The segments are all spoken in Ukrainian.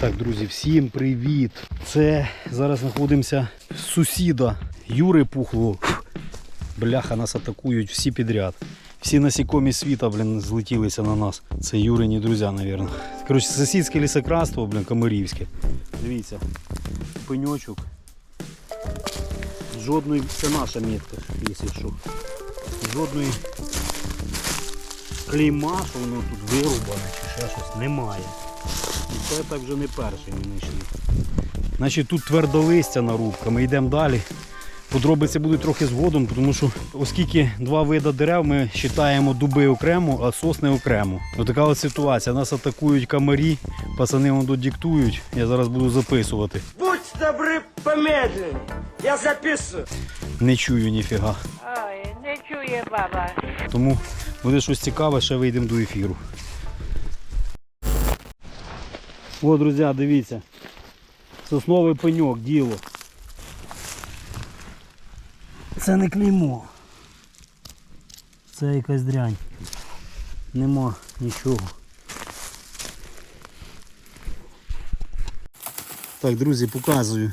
Так, друзі, всім привіт! Це зараз знаходимося сусіда Юри Пухлого. Бляха, нас атакують всі підряд. Всі насікомі світа, блін, злетілися на нас. Це Юрині друзі, мабуть. Коротше, сусідське лісокраство, блін, Комарівське. Дивіться, пеньочок. Жодної, це наша метка, якщо що. Жодної клейма, що воно тут вирубане чи ще щось, немає. Це так вже не перший ми знайшли. Значить тут твердолистя нарубка, ми йдемо далі. Подробиці будуть трохи згодом, тому що оскільки два види дерев, ми вважаємо дуби окремо, а сосни окремо. Отака от ситуація. Нас атакують камарі, пацани вон тут диктують. Я зараз буду записувати. Будь добры, помедленнее. Я записываю. Не чую ніфіга. Ой, не чує баба. Тому буде щось цікаве, ще вийдемо до ефіру. О, друзі, дивіться. Сосновий пеньок, діло. Це не клеймо. Це якась дрянь. Нема нічого. Так, друзі, показую.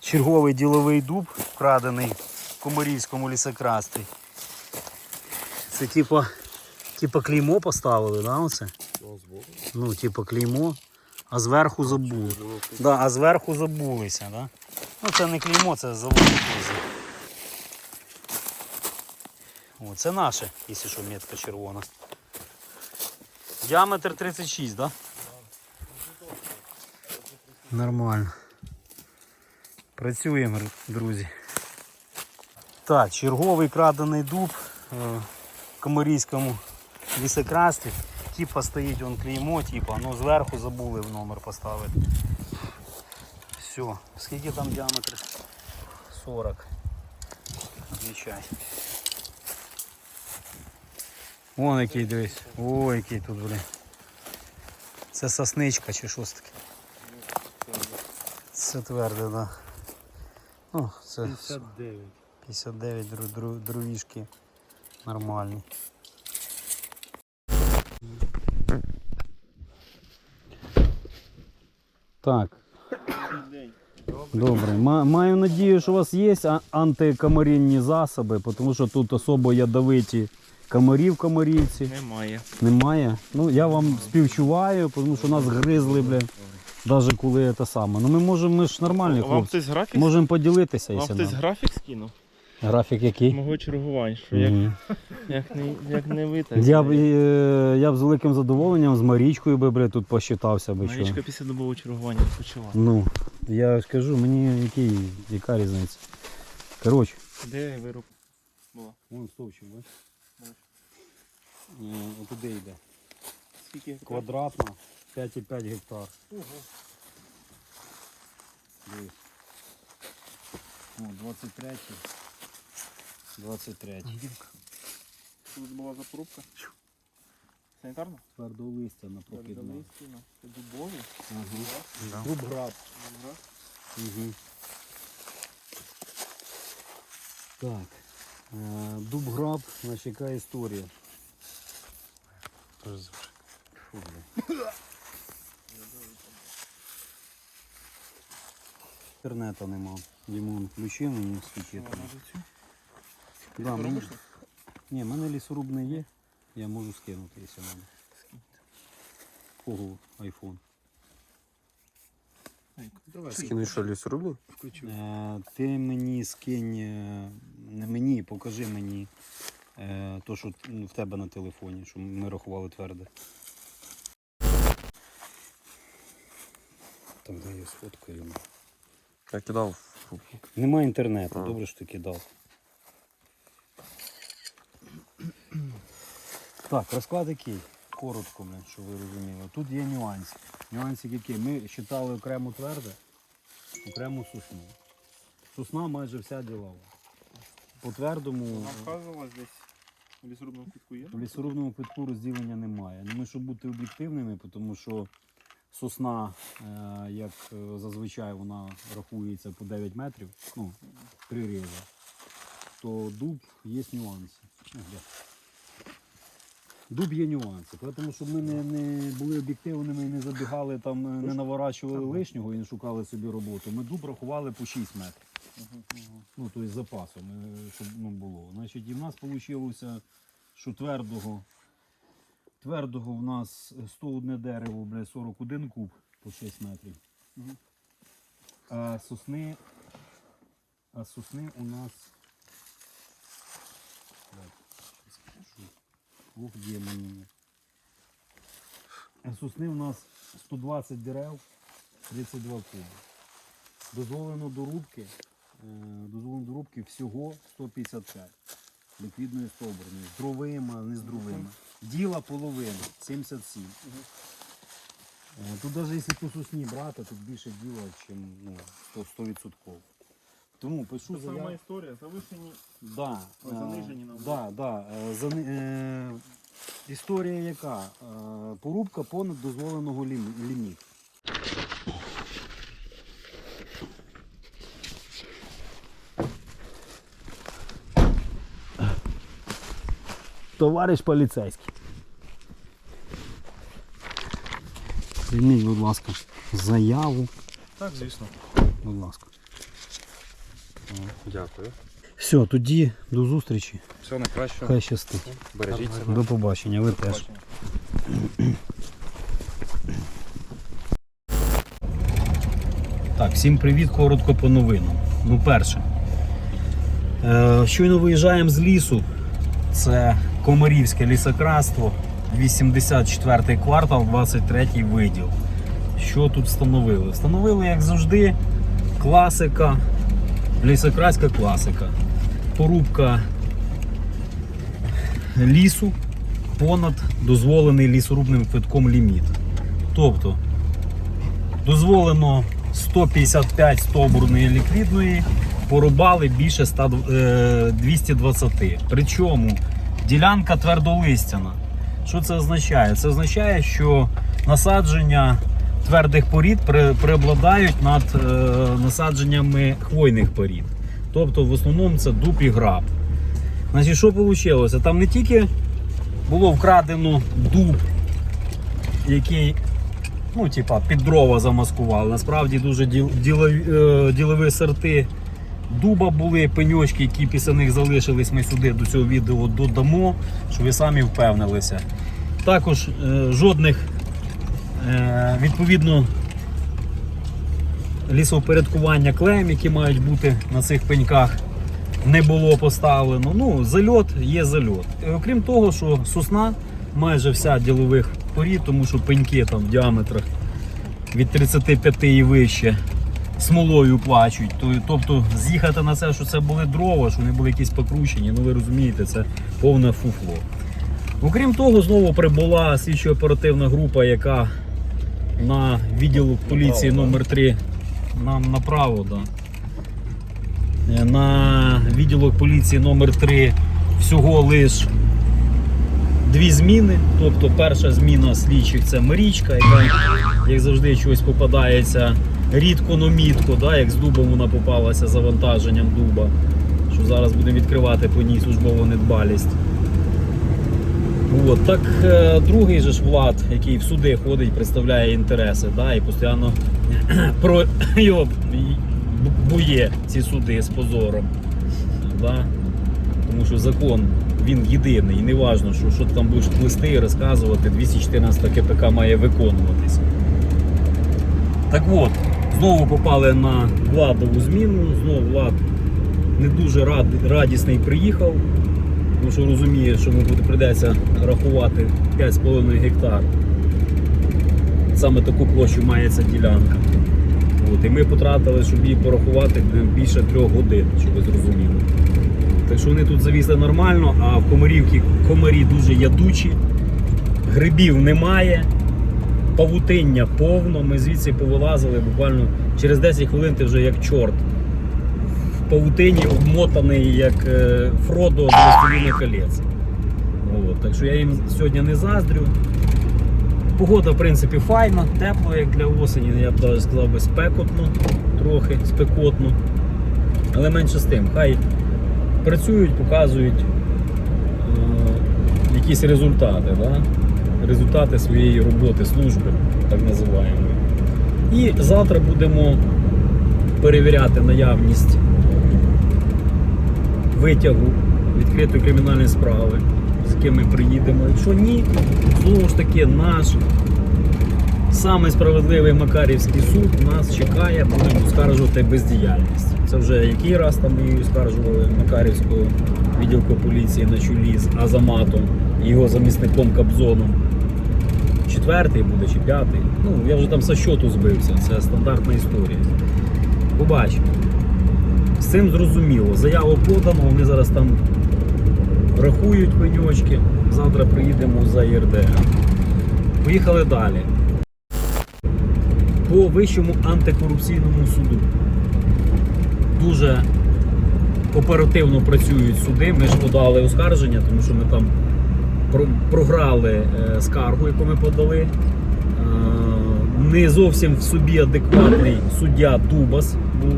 Черговий діловий дуб, вкрадений в Комарівському лісокрасті. Це типа, типа клеймо поставили, да, оце? Ну, типа клеймо, а зверху забули. Да, а зверху забулися, да? Ну це не клеймо, це залог. О, це наше, якщо що, метка червона. Діаметр 36, да? Нормально. Працюємо, друзі. Так, черговий крадений дуб е, в Комарійському лісокрасті. Типа стоїть он клеймо, типа, ну зверху забули в номер поставити. Все. Скільки там діаметр? 40. Відмічай. Вон який дивись. О, який тут, блін. Це сосничка чи щось таке. Це тверде, так. Да. О, це 59. 59 дру, дру, дровішки нормальні. Так. Добре. Маю надію, що у вас є антикомарінні засоби, тому що тут особо ядовиті комарі в комарівці. Немає. Немає. Ну я вам співчуваю, тому що нас гризли, блін. Навіть коли це саме. Ну ми можемо, ми ж нормальні Вам хлопці. хтось графік? Можемо поділитися, Вам хтось нам. графік скинув? Графік який? Мого чергувань, що як, Мгм. як, не, як не витак. Я б, е, я б з великим задоволенням з Марічкою би бля, тут посчитався би. Що. Марічка після добового чергування почала. Ну, я ж кажу, мені який, яка різниця. Коротше. Де вируб була? Вон стовчик, бач? Бачу. Отуди йде. Скільки? Квадратна, 5,5 гектар. Ого. Дивись. О, 23. 23. Тут була запорубка. Санітарна? Твердого листя на прохідно. Передалистина. Це дубові. Ага. Дуб граб. Добре. Угу. Так. Е, Дуб граб, значить, яка історія. Фу, бля. Інтернету нема. Дімон включив мені свічити. А, може цю? Да, мені... Ні, в мене лісоруб не є. Я можу скинути, якщо треба. Скиньте. Кого айфон? Ай, Давай. Скинеш що лісорубний? Включу. Е, ти мені скинь, е, не мені, покажи мені е, то, що в тебе на телефоні, що ми рахували тверде. Так, дай я сфоткаю. Я кидав. Нема інтернету, А. добре, що ти кидав. Так, розклад який? Коротко, щоб ви розуміли. Тут є нюанси. Нюанси які? Ми вважали окремо тверде, окремо сосну. Сосна майже вся ділова. По твердому Вона вказувалась десь в лісорубному кутку є? в лісорубному квитку розділення немає. Ну, ми, щоб бути об'єктивними, тому що сосна, е, як е, зазвичай, вона рахується по 9 метрів, ну, приріза, то дуб є нюанси. Ну, де? Дуб є нюанси. Тому щоб ми не, не були об'єктивними і не забігали там, е, не наворачували лишнього і не шукали собі роботу. Ми дуб рахували по 6 метрів. Ну, тобто з запасом, е, щоб ну, було. Значить, і в нас вийшло, що твердого, твердого в нас 101 дерево, бля, 41 куб по 6 метрів. А сосни, а сосни у нас. Ох, є мені. Сосни у нас 120 дерев, 32 куби. Дозволено до рубки, е, дозволено до рубки всього 155 ліквідної стовбурної. З дровими, не з дровими. Діла половина, 77. Е, Тут навіть якщо по сосні брати, тут більше діла, ніж ну, 100%. 100%. Тому пишу Це сама історія, завишені. Да, Ой, занижені е, нам. да, да, е, зани, е, історія яка? Е, порубка понад дозволеного лім, ліміту. Товариш поліцейський. Прийміть, будь ласка, заяву. Так, звісно. Будь ласка. Дякую. Все, тоді до зустрічі. Все найкраще. Хай щастить. Бережіть себе. До побачення, ви теж. Так, всім привіт, коротко по новинам. Ну, перше. Е, щойно виїжджаємо з лісу. Це Комарівське лісокраство, 84 квартал, 23 виділ. Що тут встановили? Встановили, як завжди, класика, лісокраська класика. Порубка лісу понад дозволений лісорубним квитком ліміт. Тобто дозволено 155 стовбурної ліквідної, порубали більше 100, е, 220. Причому ділянка твердолистяна. Що це означає? Це означає, що насадження твердих порід пре- преобладають над е, насадженнями хвойних порід. Тобто в основному це дуб і граб. Значить, що вийшло? Там не тільки було вкрадено дуб, який ну, типа, під дрова замаскували. Насправді дуже діл, ділові, е, ділові сорти дуба були, пеньочки, які після них залишились. Ми сюди до цього відео додамо, щоб ви самі впевнилися. Також е, жодних відповідно лісовпорядкування клеєм, які мають бути на цих пеньках, не було поставлено. Ну, зальот є зальот. І окрім того, що сосна майже вся ділових порід, тому що пеньки там в діаметрах від 35 і вище смолою плачуть. Тобто з'їхати на це, що це були дрова, що вони були якісь покручені, ну ви розумієте, це повне фуфло. Окрім того, знову прибула слідчо-оперативна група, яка на відділок поліції номер 3 нам направо, да. Е, на відділок поліції номер 3 всього лиш дві зміни. Тобто перша зміна слідчих це Марічка, яка, як завжди, чогось попадається рідко, но мітко, да, як з дубом вона попалася завантаженням дуба. Що зараз будемо відкривати по ній службову недбалість. От, так е, другий же ж влад, який в суди ходить, представляє інтереси, да, і постійно про його бує ці суди з позором. Да? Тому що закон він єдиний, і не важно, що, що ти там будеш плести і розказувати, 214 КПК має виконуватись. Так от, знову попали на владову зміну, знову влад не дуже рад, радісний приїхав, тому що розуміє, що йому прийдеться рахувати 5,5 гектар. Саме таку площу має ця ділянка. От, і ми потратили, щоб її порахувати більше трьох годин, щоб ви зрозуміли. Так що вони тут завісли нормально, а в комарівці комарі дуже ядучі, грибів немає, павутиння повно. Ми звідси повилазили буквально через 10 хвилин ти вже як чорт. В павутині обмотаний як е, Фродо з «Властеліни колець. От, так що я їм сьогодні не заздрю. Погода, в принципі, файна, тепло, як для осені, я б навіть сказав би спекотно, трохи спекотно. Але менше з тим, хай працюють, показують, е, якісь результати, да? результати своєї роботи, служби, так називаємо. І завтра будемо перевіряти наявність витягу відкритої кримінальної справи, з яким ми приїдемо. Якщо ні, знову ж таки, наш самий справедливий Макарівський суд нас чекає, будемо оскаржувати бездіяльність. Це вже який раз там ми оскаржували Макарівського відділку поліції на чолі з Азаматом і його замісником Кобзоном. Четвертий буде чи п'ятий. Ну, я вже там со щоту збився. Це стандартна історія. Побачимо. Цим зрозуміло. Заяву подано, вони зараз там рахують пеньочки. Завтра приїдемо за ЄРДР. Поїхали далі. По Вищому антикорупційному суду. Дуже оперативно працюють суди. Ми ж подали оскарження, тому що ми там програли е, скаргу, яку ми подали. Е, Не зовсім в собі адекватний суддя Дубас був.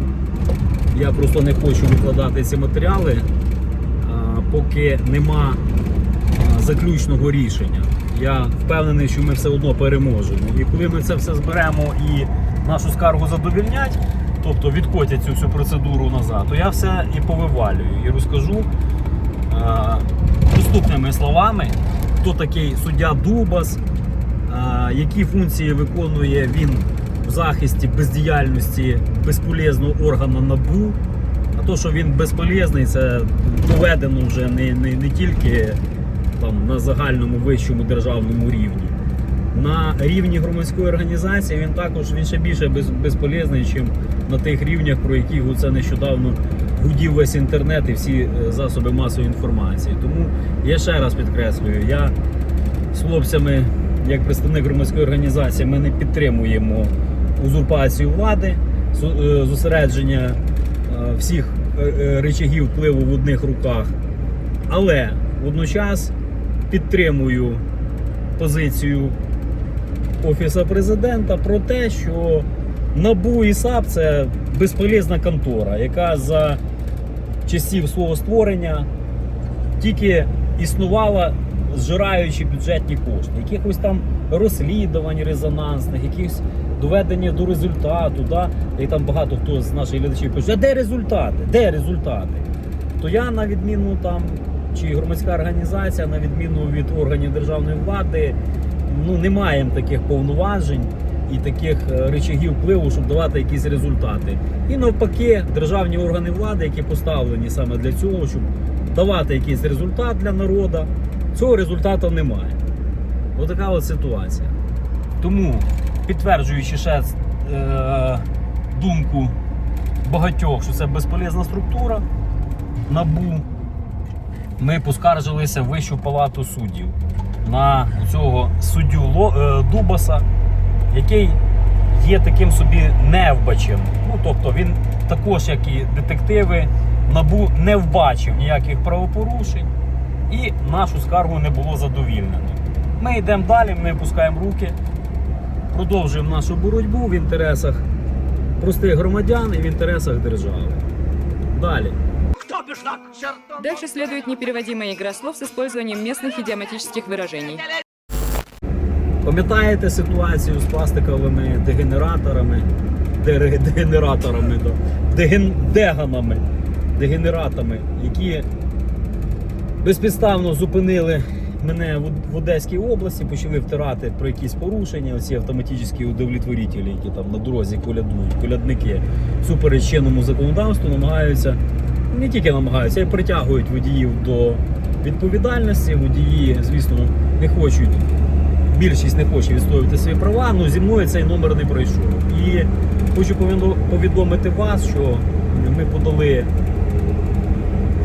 Я просто не хочу викладати ці матеріали, е, поки нема е, заключного рішення. Я впевнений, що ми все одно переможемо. І коли ми це все зберемо і нашу скаргу задовільнять, тобто відкотять цю всю процедуру назад, то я все і повивалюю і розкажу е, доступними словами, хто такий суддя Дубас, е, які функції виконує він в захисті бездіяльності безполезного органу НАБУ. А то, що він безполезний, це доведено вже не, не, не тільки там, на загальному вищому державному рівні. На рівні громадської організації він також він ще більше без, безполезний, ніж на тих рівнях, про які це нещодавно гудів весь інтернет і всі е, засоби масової інформації. Тому я ще раз підкреслюю, я з хлопцями, як представник громадської організації, ми не підтримуємо узурпацію влади, е, зосередження е, всіх е, речагів впливу в одних руках. Але водночас підтримую позицію Офісу президента про те, що НАБУ і САП це безполезна контора, яка за часів свого створення тільки існувала, зжираючи бюджетні кошти, якихось там розслідувань резонансних, якихось доведення до результату. Да? І там багато хто з наших глядачів пише, а де результати? Де результати? То я, на відміну там, чи громадська організація, на відміну від органів державної влади, ну не маємо таких повноважень і таких е, речагів впливу, щоб давати якісь результати. І навпаки, державні органи влади, які поставлені саме для цього, щоб давати якийсь результат для народу, цього результату немає. Отака от ситуація. Тому, підтверджуючи ще е, думку багатьох, що це безполезна структура, НАБУ, ми поскаржилися в Вищу палату суддів на цього суддю Ло- е, Дубаса, який є таким собі невбачем. Ну, тобто він також, як і детективи, НАБУ не вбачив ніяких правопорушень і нашу скаргу не було задовільнено. Ми йдемо далі, ми пускаємо руки, продовжуємо нашу боротьбу в інтересах простих громадян і в інтересах держави. Далі. Дальше следует непереводимая игра слов с использованием местных идиоматических выражений. Пам'ятаєте ситуацію з пластиковими дегенераторами, дегенераторами, да, деген, деганами, дегенератами, які безпідставно зупинили мене в, Одеській області, почали втирати про якісь порушення, оці автоматичні удовлетворителі, які там на дорозі колядують, колядники супереч чинному законодавству намагаються, не тільки намагаються, а й притягують водіїв до відповідальності. Водії, звісно, не хочуть більшість не хоче відстоювати свої права, але зі мною цей номер не пройшов. І хочу повідо- повідомити вас, що ми подали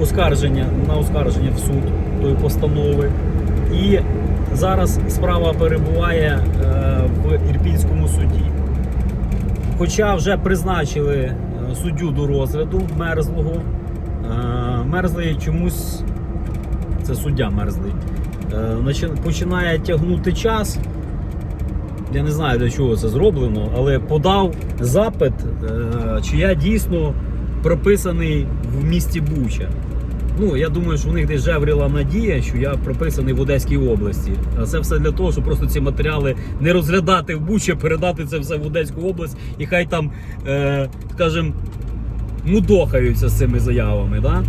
оскарження на оскарження в суд тої постанови. І зараз справа перебуває е, в Ірпінському суді. Хоча вже призначили е, суддю до розгляду мерзлого, е, мерзлий чомусь це суддя мерзлий. починає тягнути час. Я не знаю для чого це зроблено, але подав запит, чи я дійсно прописаний в місті Буча. Ну, я думаю, що в них десь жевріла надія, що я прописаний в Одеській області. А це все для того, щоб просто ці матеріали не розглядати в Бучі, передати це все в Одеську область, і хай там, е, скажімо, мудохаються з цими заявами. Да?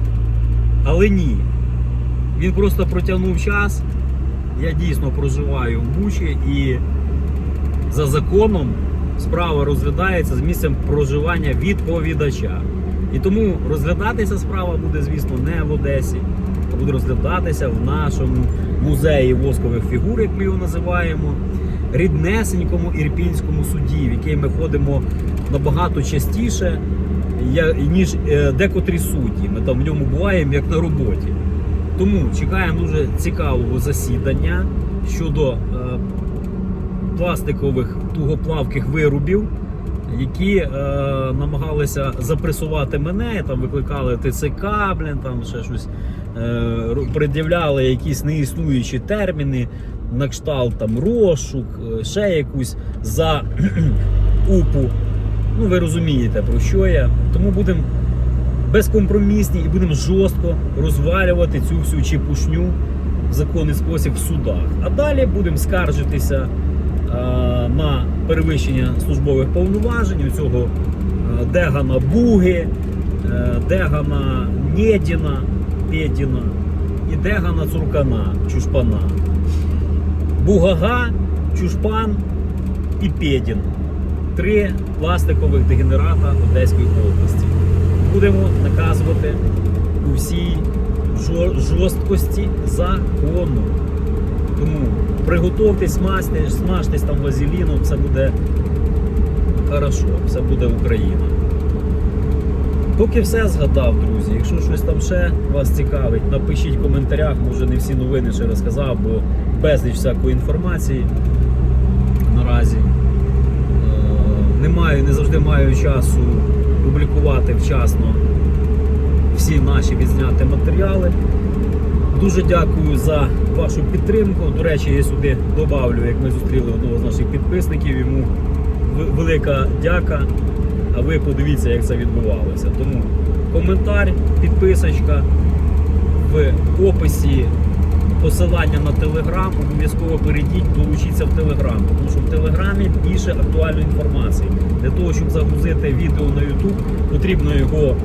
Але ні. Він просто протягнув час. Я дійсно проживаю в Бучі і за законом справа розглядається з місцем проживання відповідача. І тому розглядатися справа буде, звісно, не в Одесі, а буде розглядатися в нашому музеї воскових фігур, як ми його називаємо, ріднесенькому ірпінському суді, в який ми ходимо набагато частіше, ніж е, декотрі судді. Ми там в ньому буваємо як на роботі. Тому чекаємо дуже цікавого засідання щодо е, пластикових тугоплавких виробів, які е, намагалися запресувати мене, там викликали ТЦК, блін, там ще щось е, пред'являли якісь неіснуючі терміни, на кшталт там розшук, е, ще якусь за упу. Ну, ви розумієте, про що я. Тому будемо безкомпромісні і будемо жорстко розвалювати цю всю чепушню в законний спосіб в судах. А далі будемо скаржитися на перевищення службових повноважень у цього е, Дегана Буги, е, Дегана Нєдіна, Пєдіна і Дегана Цуркана, Чушпана. Бугага, Чушпан і Пєдін. Три пластикових дегенерата Одеської області. Будемо наказувати у всій жорсткості закону. Тому приготуйтесь, смажте, смажтесь там вазеліном, все буде хорошо, все буде Україна. Поки все згадав, друзі. Якщо щось там ще вас цікавить, напишіть в коментарях, може не всі новини ще розказав, бо безліч всякої інформації наразі. Е, Не маю, не завжди маю часу публікувати вчасно всі наші відзняті матеріали. Дуже дякую за вашу підтримку. До речі, я сюди добавлю, як ми зустріли одного з наших підписників. Йому велика дяка. А ви подивіться, як це відбувалося. Тому коментар, підписочка в описі посилання на телеграм. Обов'язково перейдіть, долучіться в телеграм, тому що в телеграмі більше актуальної інформації. Для того, щоб загрузити відео на YouTube, потрібно його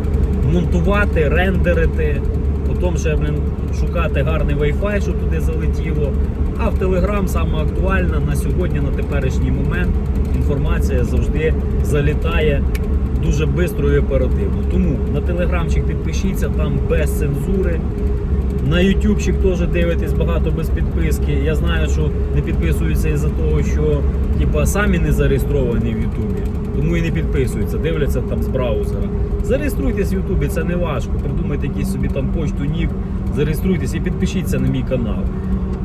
монтувати, рендерити, потім ще шукати гарний Wi-Fi, щоб туди залетіло. А в Telegram саме актуальна на сьогодні, на теперішній момент, інформація завжди залітає дуже швидко і оперативно. Тому на телеграмчик підпишіться, там без цензури. На ютубчик теж дивитесь багато без підписки. Я знаю, що не підписуються із-за того, що типа, самі не зареєстровані в Ютубі, тому і не підписуються, дивляться там з браузера. Зареєструйтесь в Ютубі, це не важко. Придумайте якийсь собі там почту, нік, зареєструйтесь і підпишіться на мій канал.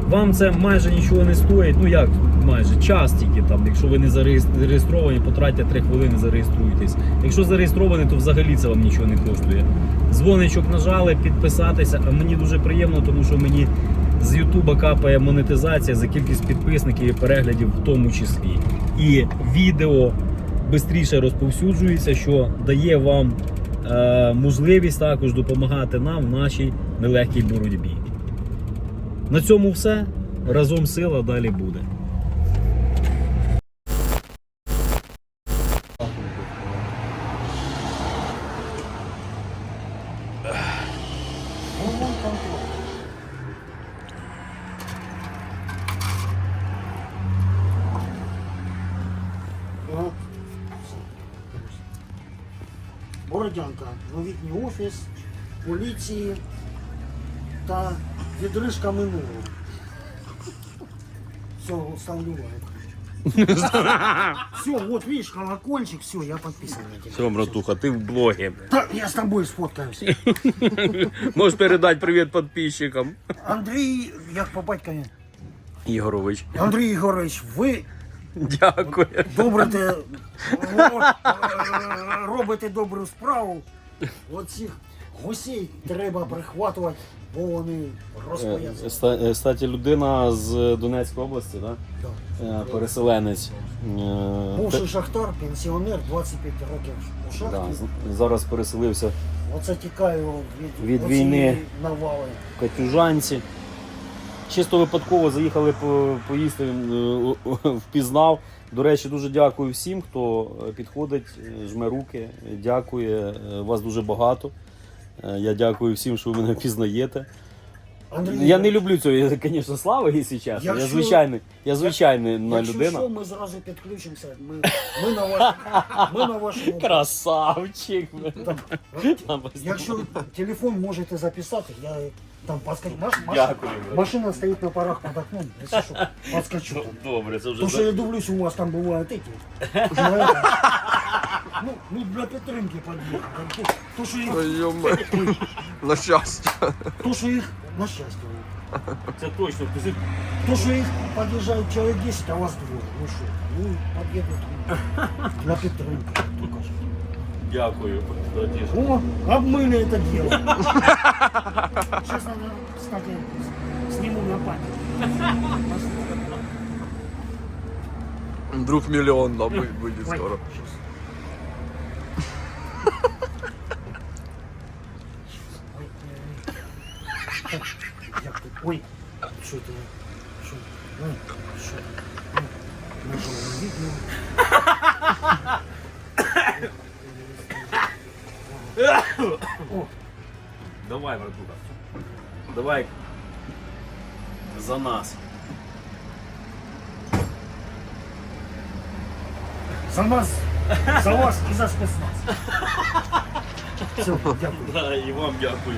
Вам це майже нічого не стоїть. Ну як майже час тільки там. Якщо ви не зареєстровані, потратьте 3 хвилини, зареєструйтесь. Якщо зареєстровані, то взагалі це вам нічого не коштує. Дзвоничок нажали, підписатися. А мені дуже приємно, тому що мені з Ютуба капає монетизація за кількість підписників і переглядів в тому числі. І відео швидше розповсюджується, що дає вам можливість також допомагати нам в нашій нелегкій боротьбі. На цьому все. Разом сила далі буде. Бородянка, новітній офіс, поліції та відрижка минулого. Все, ставлю лайк. Все, вот видишь, колокольчик, все, я подписан на тебя. Все, братуха, ти в блогі. Да, я с тобой сфоткаюсь. Можеш передати привіт підписчикам. Андрій, як по батькові? Ігорович, Андрій Ігорович, ви дякую. добрите, о, е, робите добру справу. Оцих Гусей треба прихватувати, бо вони розпояться. Ста- е, людина з Донецької області, да? Е, переселенець. Е, Бувший шахтар, пенсіонер, 25 років у шахті. да, з- зараз переселився Оце тікаю від, Від оцієї війни. навали. в Катюжанці. Чисто випадково заїхали поїсти, е, впізнав. До речі, дуже дякую всім, хто е, підходить, е, жме руки, дякує. Вас дуже багато. Я дякую всім, що ви мене впізнаєте. Андрій, Я не люблю цього, я, звісно, слави, якщо чесно. Я Якщо- звичайний, я звичайна Якщо людина. що, ми зразу підключимося. Ми, ми, на, ваш, ми на вашому... Красавчик. Там, якщо телефон можете записати, я там подскочу. Маш, маш, Дякую, брат. машина стоїть на парах під окном, якщо що, подскочу. там. Добре, це То, що я дивлюсь, у вас там бувають эти. Ну, ну для підтримки під'їхав. То, що їх, На щастя. то, що їх, на щастя. Це точно. Ти То, що їх під'їжджають чоловік 10, а вас двоє. Ну що, ну, під'їдуть для підтримки. то кажуть. Дякую. братіш. О, обмыли это дело. Сейчас надо, кстати, сниму на память. Вдруг мільйон да, буде буде Ой, скоро. щас. Як тут? Ой, що це? Що? Ой, що? Ой, Нашого не видно. О, Давай, братуха. Давай. За нас. за нас, за вас і за спецназ. Все, дякую. Да, і вам дякую.